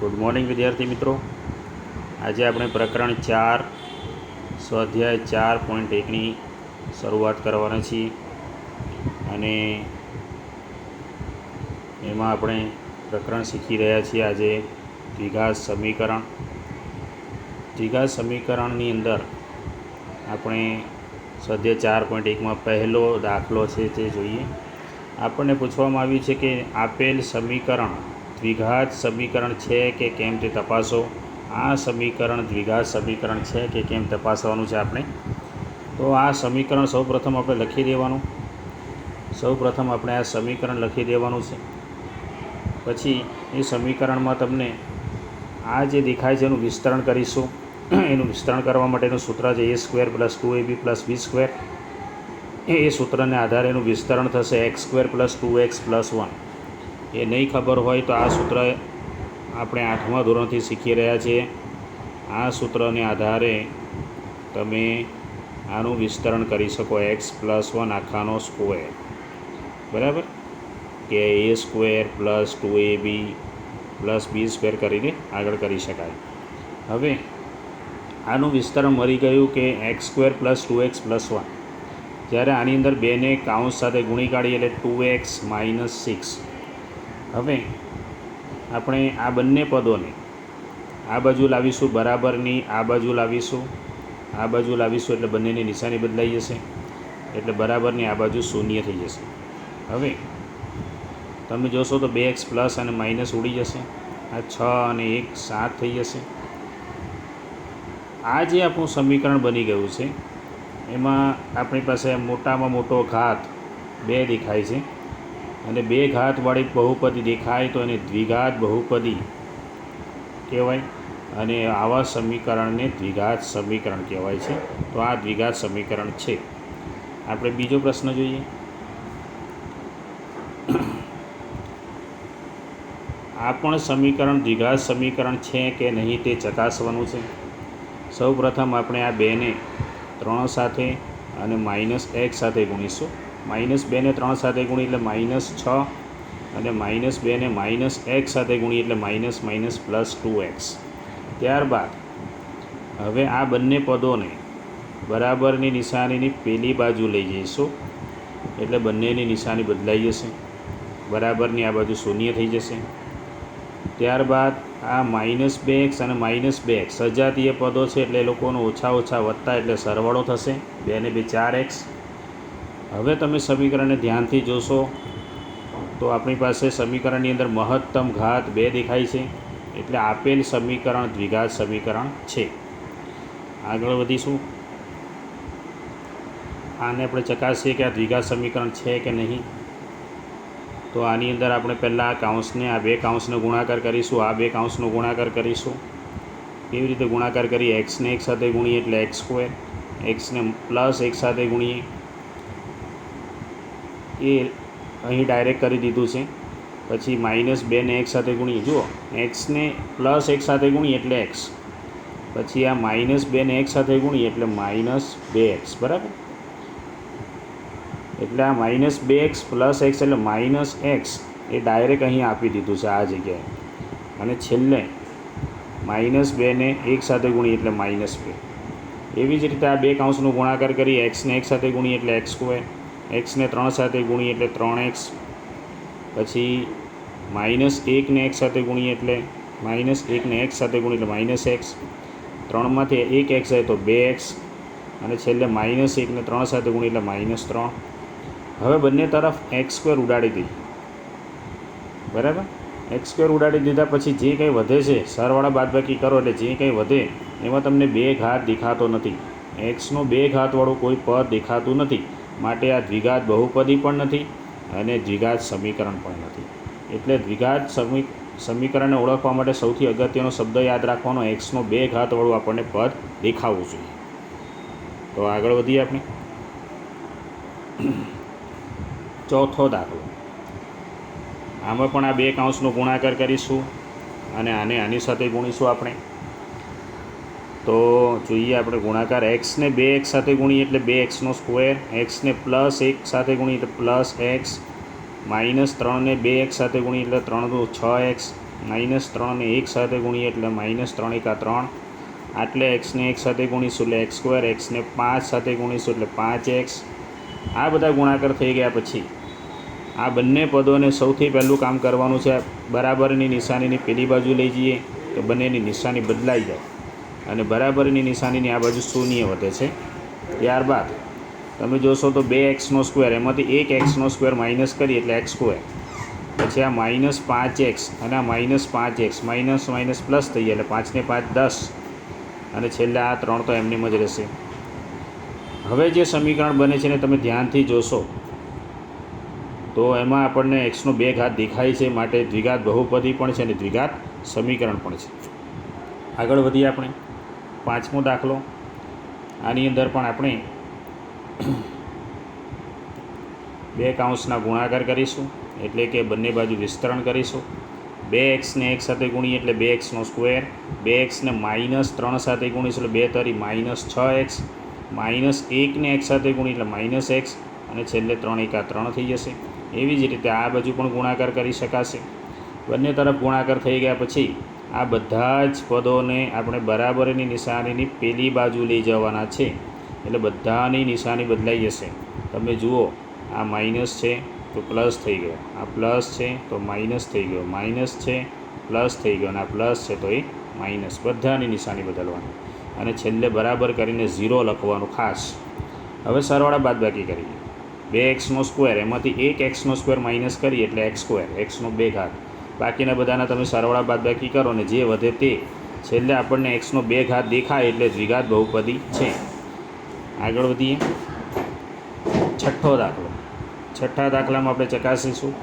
Good morning વિદ્યાર્થી મિત્રો. આજે આપણે પ્રકરણ ચાર, સ્વાધ્યાય ચાર પોઈન્ટ એકની શરૂઆત કરવાના છીએ. અને એમાં આપણે પ્રકરણ શીખી રહ્યા છીએ આજે દ્વિઘાત સમીકરણ. દ્વિઘાત સમીકરણની અંદર આપણે સ્વાધ્યાય ચાર પોઈન્ટ એકમાં પહેલો દાખલો છે તે જોઈએ. આપણને પૂછવામાં આવ્યું છે કે આપેલ સમીકરણ દ્વિઘાત સમીકરણ છે કે કેમ તે તપાસો. આ સમીકરણ દ્વિઘાત સમીકરણ છે કે કેમ તપાસવાનું છે આપણે? તો આ સમીકરણ સૌપ્રથમ આપણે લખી દેવાનું. સૌપ્રથમ આપણે આ સમીકરણ લખી દેવાનું છે. પછી એ સમીકરણમાં તમને આ જે દેખાય છે એનું વિસ્તરણ કરીશું. એનું વિસ્તરણ કરવા માટેનું સૂત્ર છે A square plus two A B plus B square. એ સૂત્રને આધારે એનું વિસ્તરણ થશે X square plus two X plus one. એ નહીં ખબર હોય તો આ સૂત્ર આપણે આઠમા ધોરણથી શીખી રહ્યા છીએ. આ સૂત્રને આધારે તમે આનું વિસ્તરણ કરી શકો. એક્સ પ્લસ વન આખાનો સ્ક્વેર બરાબર? કે A square plus two A B plus B square કરીને આગળ કરી શકાય. હવે આનું વિસ્તરણ મળી ગયું કે X square plus two X plus one જ્યારે આની અંદર બેને કાઉન્સ સાથે ગુણી કાઢીએ એટલે ટુ એક્સ માઇનસ સિક્સ હવે આપણે આ બંને પદોને આ બાજુ લાવીશું બરાબરની, આ બાજુ લાવીશું. આ બાજુ લાવીશું એટલે બંનેની નિશાની બદલાઈ જશે. એટલે બરાબરની આ બાજુ શૂન્ય થઈ જશે. હવે તમે જોશો તો બે એક્સ પ્લસ અને માઇનસ ઉડી જશે. આ છ અને એક સાત થઈ જશે. આ જે આપણું સમીકરણ બની ગયું છે, એમાં આપણી પાસે મોટામાં મોટો ઘાત બે દેખાય છે. અને બે ઘાતવાળી બહુપદી દેખાય તો એને દ્વિઘાત બહુપદી કહેવાય. અને આવા સમીકરણને દ્વિઘાત સમીકરણ કહેવાય છે. તો આ દ્વિઘાત સમીકરણ છે. આપણે બીજો પ્રશ્ન જોઈએ. આ પણ સમીકરણ દ્વિઘાત સમીકરણ છે કે નહીં તે ચકાસવાનું છે. સૌ પ્રથમ આપણે આ બેને ત્રણ સાથે અને માઇનસ એક સાથે ગુણીશું. માઇનસ બેને ત્રણ સાથે ગુણી એટલે માઇનસ છ અને માઇનસ બેને માઇનસ એક્સ સાથે ગુણી એટલે minus minus plus two X. ત્યારબાદ, હવે આ બંને પદોને બરાબરની નિશાનીની પેલી બાજુ લઈ જઈશું. એટલે બંનેની નિશાની બદલાઈ જશે. બરાબરની આ બાજુ શૂન્ય થઈ જશે. ત્યારબાદ, આ માઇનસ બે એક્સ અને માઇનસ બે એક્સ સજાતીય પદો છે એટલે એ લોકોનો ઓછા ઓછા વધતા એટલે સરવાળો થશે. બે ને બે ચાર એક્સ. હવે તમે સમીકરણને ધ્યાનથી જોશો તો આપણી પાસે સમીકરણની અંદર મહત્તમ ઘાત બે દેખાય છે, એટલે આપેલ સમીકરણ દ્વિઘાત સમીકરણ છે. આગળ વધીશું. આને આપણે ચકાસીએ કે આ દ્વિઘાત સમીકરણ છે કે નહીં. તો આની અંદર આપણે પહેલાં આ કાઉન્સને, આ બે કાઉન્સનો ગુણાકાર કરીશું, આ બે કાઉન્સનો ગુણાકાર કરીશું. કેવી રીતે ગુણાકાર કરીએ? એક્સને એક સાથે ગુણીએ એટલે એક્સ સ્ક્વેર એક્સને પ્લસ એક સાથે ગુણીએ. એ અહીં ડાયરેક્ટ કરી દીધું છે. પછી માઇનસ બેને એક સાથે ગુણીએ. જુઓ એક્સને પ્લસ એક સાથે ગુણીએ એટલે એક્સ પછી આ માઇનસ બેને એક સાથે ગુણીએ એટલે માઇનસ બે એક્સ બરાબર? એટલે આ માઇનસ બે એક્સ પ્લસ એક્સ એટલે માઇનસ એક્સ એ ડાયરેક્ટ અહીં આપી દીધું છે આ જગ્યાએ. અને છેલ્લે માઇનસ બેને એક સાથે ગુણીએ એટલે માઇનસ બે. એવી જ રીતે આ બે કાઉન્સનો ગુણાકાર કરી એક્સને એક સાથે ગુણીએ એટલે એક્સ સ્ક્વેર એક્સને ત્રણ સાથે ગુણીએ એટલે ત્રણ એક્સ પછી માઇનસ એકને એક સાથે ગુણીએ એટલે માઇનસ એકને એક સાથે ગુણીએ એટલે માઇનસ એક્સ ત્રણમાંથી એક એક્સ આવે તો બે એક્સ અને છેલ્લે માઇનસ એકને ત્રણ સાથે ગુણીએ એટલે માઇનસ ત્રણ. હવે બંને તરફ એક્સ સ્ક્વેર ઉડાડી દીધી બરાબર? એક્સ સ્ક્વેર ઉડાડી દીધા પછી જે કંઈ વધે છે, સરવાળા બાદબાકી કરો એટલે જે કંઈ વધે, એમાં તમને બે ઘાત દેખાતો નથી. એક્સનો બે ઘાતવાળું કોઈ પદ દેખાતું નથી. માટે આ દ્વિઘાત બહુપદી પણ નથી અને દ્વિઘાત સમીકરણ પણ નથી. એટલે દ્વિઘાત સમી, સમીકરણને ઓળખવા માટે સૌથી અગત્યનો શબ્દ યાદ રાખવાનો એક્સનો બે ઘાતવાળું આપણને પદ દેખાવું જોઈએ. તો આગળ વધીએ આપણે. ચોથો દાખલો. આમાં પણ આ બે કાઉન્સનો ગુણાકાર કરીશું અને આને આની સાથે ગુણીશું આપણે. તો જોઈએ આપણે ગુણાકાર એક્સને બે એક્સ સાથે ગુણીએ એટલે બે એક્સનો સ્ક્વેર એક્સને પ્લસ એક સાથે ગુણીએ એટલે પ્લસ એક્સ માઇનસ ત્રણને બે એક્સ સાથે ગુણીએ એટલે ત્રણ દો છ એક્સ માઇનસ ત્રણને એક સાથે ગુણીએ એટલે માઇનસ ત્રણ એકા ત્રણ. આટલે એક્સને એક સાથે ગુણીશું એટલે એક્સ સ્ક્વેર એક્સને પાંચ સાથે ગુણીશું એટલે પાંચ એક્સ આ બધા ગુણાકાર થઈ ગયા પછી આ બંને પદોને સૌથી પહેલું કામ કરવાનું છે, બરાબરની નિશાનીની પેલી બાજુ લઈ જઈએ તો બંનેની નિશાની બદલાઈ જાય. અને બરાબરની નિશાનીની આ બાજુ શૂન્ય વધે છે. ત્યારબાદ તમે જોશો તો બે એક્સનો સ્ક્વેર, એમાંથી એક એક્સનો સ્ક્વેર માઇનસ કરીએ એટલે એક્સ સ્ક્વેર. પછી આ માઇનસ પાંચ એક્સ અને આ માઇનસ પાંચ એક્સ, માઇનસ માઇનસ પ્લસ થઈ જાય એટલે પાંચને પાંચ દસ. અને છેલ્લે આ ત્રણ તો એમનેમ જ રહેશે. હવે જે સમીકરણ બને છે ને તમે ધ્યાનથી જોશો તો એમાં આપણને એક્સનો બે ઘાત દેખાય છે, માટે દ્વિઘાત બહુપદી પણ છે અને દ્વિઘાત સમીકરણ પણ છે. આગળ વધીએ આપણે. પાંચમો દાખલો. આની અંદર પણ આપણે બે કાઉન્સના ગુણાકાર કરીશું, એટલે કે બંને બાજુ વિસ્તરણ કરીશું. બે એક્સને એક સાથે ગુણીએ એટલે બે એક્સનો સ્ક્વેર. બે એક્સને માઇનસ ત્રણ સાથે ગુણીશું એટલે બે તરી માઇનસ છ એક્સ. માઇનસ એકને એક સાથે ગુણી એટલે માઇનસ એક્સ. અને છેલ્લે ત્રણ એકા ત્રણ થઈ જશે. એવી જ રીતે આ બાજુ પણ ગુણાકાર કરી શકાશે. બંને તરફ ગુણાકાર થઈ ગયા પછી આ બધા જ પદોને આપણે બરાબરની નિશાનીની પેલી બાજુ લઈ જવાના છે. એટલે બધાની નિશાની બદલાઈ જશે. તમે જુઓ, આ માઇનસ છે તો પ્લસ થઈ ગયો. આ પ્લસ છે તો માઇનસ થઈ ગયો. માઇનસ છે, પ્લસ થઈ ગયો. અને આ પ્લસ છે તો એ માઇનસ. બધાની નિશાની બદલવાની. અને છેલ્લે બરાબર કરીને ઝીરો લખવાનું ખાસ. હવે સરવાળા બાદબાકી કરીએ. બે એક્સનો સ્ક્વેર, એમાંથી એક એક્સનો સ્ક્વેર માઇનસ કરીએ એટલે એક્સ સ્ક્વેર. એક્સનો બે ઘાત. બાકીના બધાના તમે સરવાળા બાદબાકી કરો ને જે વધે તે છેલ્લે આપણને એક્સનો બે ઘાત દેખાય એટલે દ્વિઘાત બહુપદી છે. આગળ વધીએ. છઠ્ઠો દાખલો. છઠ્ઠા દાખલામાં આપણે ચકાસીશું.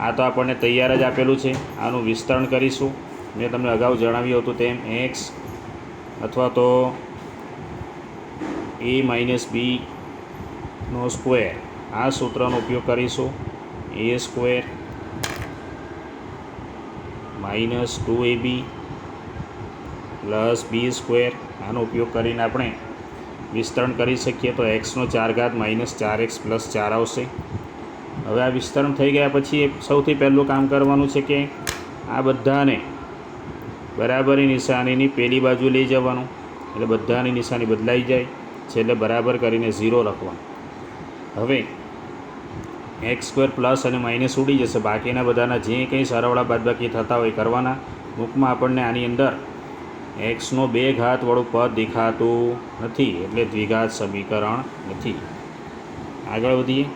આ તો આપણને તૈયાર જ આપેલું છે. આનું વિસ્તરણ કરીશું. મેં તમને અગાઉ જણાવ્યું હતું તેમ એક્સ અથવા તો એ માઇનસ બીનો સ્ક્વેર આ સૂત્રનો ઉપયોગ કરીશું. A square minus two A B plus B square. આનો ઉપયોગ કરીને આપણે વિસ્તરણ કરી શકીએ તો એક્સનો ચાર ઘાત માઇનસ ચાર એક્સ પ્લસ ચાર આવશે. હવે આ વિસ્તરણ થઈ ગયા પછી સૌથી પહેલું કામ કરવાનું છે કે આ બધાને બરાબરી નિશાનીની પેલી બાજુ લઈ જવાનું. એટલે બધાની નિશાની બદલાઈ જાય. છેલ્લે બરાબર કરીને ઝીરો લખવાનું. હવે એક્સ સ્ક્વેર પ્લસ અને માઇનસ ઉડી જશે. બાકીના બધાના જે કંઈ સરવાળા બાદબાકી થતા હોય કરવાના. મૂકમાં આપણને આની અંદર એક્સનો બે ઘાતવાળું પદ દેખાતું નથી. એટલે દ્વિઘાત સમીકરણ નથી. આગળ વધીએ.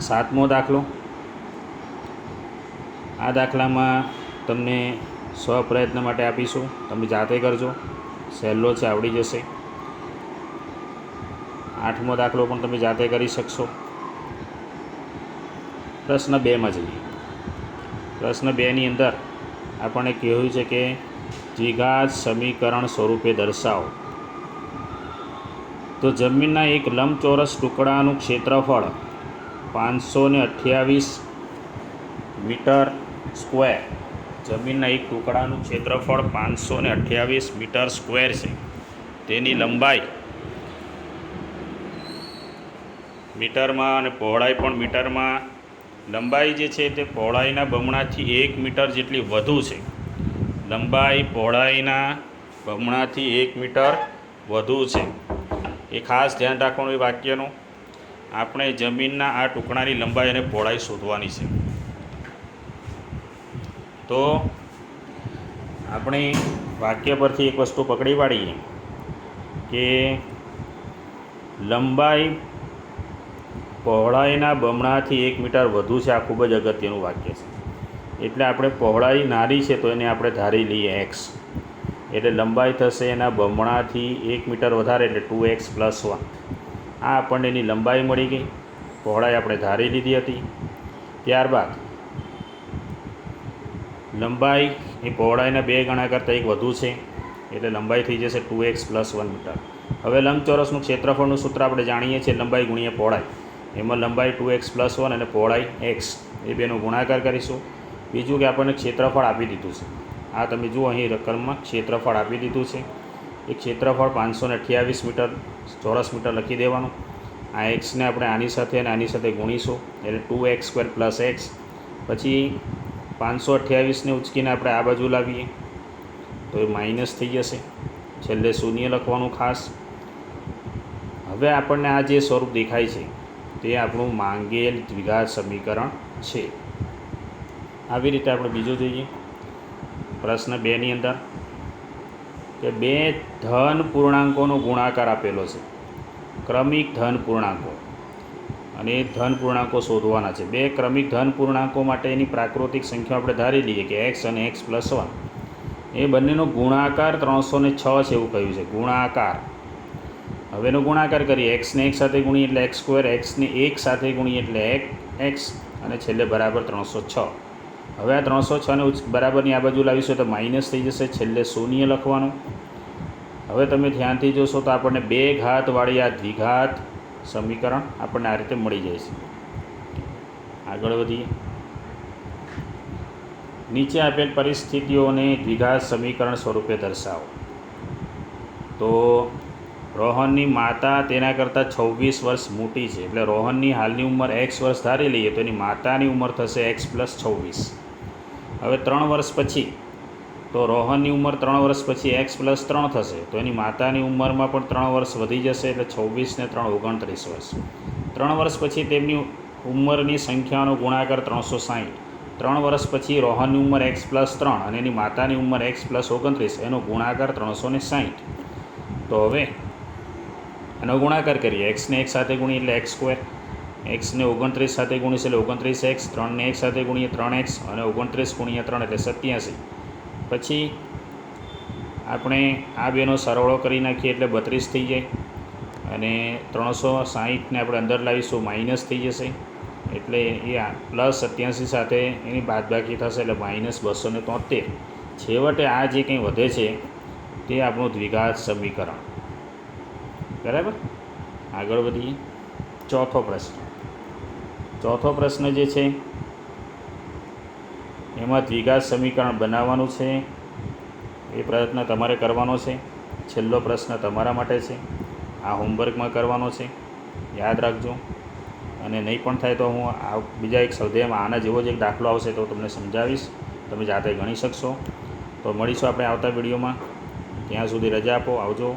સાતમો દાખલો. આ દાખલામાં તમને સ્વપ્રયત્ન માટે આપીશું. તમે જાતે કરજો. સહેલો છે, આવડી જશે. આઠમો દાખલો પણ તમે જાતે કરી શકશો. પ્રશ્ન બેમાં જઈએ. પ્રશ્ન બેની અંદર આપણને કહેવું છે કે દ્વિઘાત સમીકરણ સ્વરૂપે દર્શાવો. તો જમીનના એક લંબચોરસ ટુકડાનું ક્ષેત્રફળ પાંચસો ને અઠ્યાવીસ મીટર સ્ક્વેર. જમીનના એક ટુકડાનું ક્ષેત્રફળ પાંચસો ને અઠ્યાવીસ મીટર સ્ક્વેર છે. તેની લંબાઈ મીટરમાં અને પહોળાઈ પણ મીટરમાં લંબાઈ જે છે તે પહોળાઈના બમણાથી એક મીટર જેટલી વધુ છે. લંબાઈ પહોળાઈના બમણાથી એક મીટર વધુ છે. એ ખાસ ધ્યાન રાખવાનું એ વાક્યનું. આપણે જમીનના આ ટુકડાની લંબાઈ અને પહોળાઈ શોધવાની છે. તો આપણે વાક્ય પરથી એક વસ્તુ પકડી પાડીએ કે લંબાઈ પહોળાઈના બમણાથી એક મીટર વધુ છે. આ ખૂબ જ અગત્યનું વાક્ય છે. એટલે આપણે પહોળાઈ નારી છે તો એને આપણે ધારી લઈએ એક્સ એટલે લંબાઈ થશે એના બમણાથી એક મીટર વધારે, એટલે ટુ એક્સ પ્લસ વન આ આપણને એની લંબાઈ મળી ગઈ. પહોળાઈ આપણે ધારી લીધી હતી. ત્યારબાદ લંબાઈ એ પહોળાઈના બે ગણા કરતાં એક વધુ છે, એટલે લંબાઈ થઈ જશે two X plus one metre. હવે લંબચોરસનું ક્ષેત્રફળનું સૂત્ર આપણે જાણીએ છીએ. લંબાઈ ગુણ્યા પહોળાઈ. એમાં લંબાઈ ટુ એક્સ પ્લસ વન અને પહોળાઈ એક્સ. એ બેનો ગુણાકાર કરીશું. બીજું કે આપણને ક્ષેત્રફળ આપી દીધું છે. આ તમે જુઓ અહીં રકમમાં ક્ષેત્રફળ આપી દીધું છે. એ ક્ષેત્રફળ પાંચસો ને અઠ્યાવીસ મીટર ચોરસ મીટર લખી દેવાનું. આ એક્સને આપણે આની સાથે અને આની સાથે ગુણીશું. એટલે two X square plus X. પછી પાંચસો અઠ્યાવીસને ઉચકીને આપણે આ બાજુ લાવીએ. તો એ માઇનસ થઈ જશે. છેલ્લે શૂન્ય લખવાનું ખાસ. હવે આપણને આ જે સ્વરૂપ દેખાય છે તે આપણું માંગેલ દ્વિઘાત સમીકરણ છે. આવી રીતે આપણે બીજું જોઈએ પ્રશ્ન બેની અંદર કે બે ધન પૂર્ણાંકોનો ગુણાકાર આપેલો છે. ક્રમિક ધન પૂર્ણાંકો. અને એ ધન પૂર્ણાંકો શોધવાના છે. બે ક્રમિક ધન પૂર્ણાંકો માટે એની પ્રાકૃતિક સંખ્યા આપણે ધારી લઈએ કે એક્સ અને એક્સ પ્લસ વન. એ બંનેનો ગુણાકાર ત્રણસો ને છ છે એવું કહ્યું છે. ગુણાકાર. હવે એનો ગુણાકાર કરીએ. એક્સને એક સાથે ગુણીએ એટલે એક્સ સ્ક્વેર એક્સને એક સાથે ગુણીએ એટલે એક એક્સ અને છેલ્લે બરાબર ત્રણસો છ. હવે આ ત્રણસો છને બરાબરની આ બાજુ લાવીશું તો માઇનસ થઈ જશે. છેલ્લે શૂન્ય લખવાનું. હવે તમે ધ્યાનથી જોશો તો આપણને બે ઘાતવાળી આ દ્વિઘાત સમીકરણ આપણને આ રીતે મળી જાય છે. આગળ વધીએ. નીચે આપેલ પરિસ્થિતિઓને દ્વિઘાત સમીકરણ સ્વરૂપે દર્શાવો. તો રોહનની માતા તેના કરતાં છવ્વીસ વર્ષ મોટી છે. એટલે રોહનની હાલની ઉંમર એક્સ વર્ષ ધારી લઈએ તો એની માતાની ઉંમર થશે એક્સ પ્લસ છવ્વીસ. હવે ત્રણ વર્ષ પછી, તો રોહનની ઉંમર ત્રણ વર્ષ પછી એક્સ પ્લસ ત્રણ થશે. તો એની માતાની ઉંમરમાં પણ ત્રણ વર્ષ વધી જશે, એટલે છવ્વીસને ત્રણ ઓગણત્રીસ વર્ષ. ત્રણ વર્ષ પછી તેમની ઉંમરની સંખ્યાનો ગુણાકાર ત્રણસો સાહીઠ. ત્રણ વર્ષ પછી રોહનની ઉંમર એક્સ પ્લસ ત્રણ અને એની માતાની ઉંમર એક્સ પ્લસ ઓગણત્રીસ, એનો ગુણાકાર ત્રણસો ને સાહીઠ. તો હવે એનો ગુણાકાર કરીએ. એક્સને એક સાથે ગુણીએ એટલે એક્સ સ્ક્વેર એક્સને ઓગણત્રીસ સાથે ગુણીશ એટલે ઓગણત્રીસ એક્સ ત્રણને એક સાથે ગુણીએ ત્રણ એક્સ અને ઓગણત્રીસ ગુણ્યા ત્રણ એટલે સત્યાસી. પછી આપણે આ બેનો સરવાળો કરી નાખીએ એટલે બત્રીસ થઈ જાય. અને ત્રણસો સાહીઠને આપણે અંદર લાવીશું માઇનસ થઈ જશે. એટલે એ પ્લસ સત્યાસી સાથે એની બાદબાકી થશે એટલે માઇનસ બસો તોતેર. છેવટે આ જે કંઈ વધે છે, તે આપણું દ્વિઘાત સમીકરણ. બરાબર? આગળ વધીએ. ચોથો પ્રશ્ન. ચોથો પ્રશ્ન જે છે, એમાં દ્વિઘાત સમીકરણ બનાવવાનું છે. એ પ્રયત્ન તમારે કરવાનો છે. છેલ્લો પ્રશ્ન તમારા માટે છે. આ હોમવર્કમાં કરવાનો છે. યાદ રાખજો. અને નહીં પણ થાય તો હું આ બીજા એક સ્વાધ્યાયમાં આના જેવો જ એક દાખલો આવશે તો તમને સમજાવીશ. તમે જાતે ગણી શકશો. તો મળીશું આપણે આવતા વિડીયોમાં. ત્યાં સુધી રજા આપો, આવજો.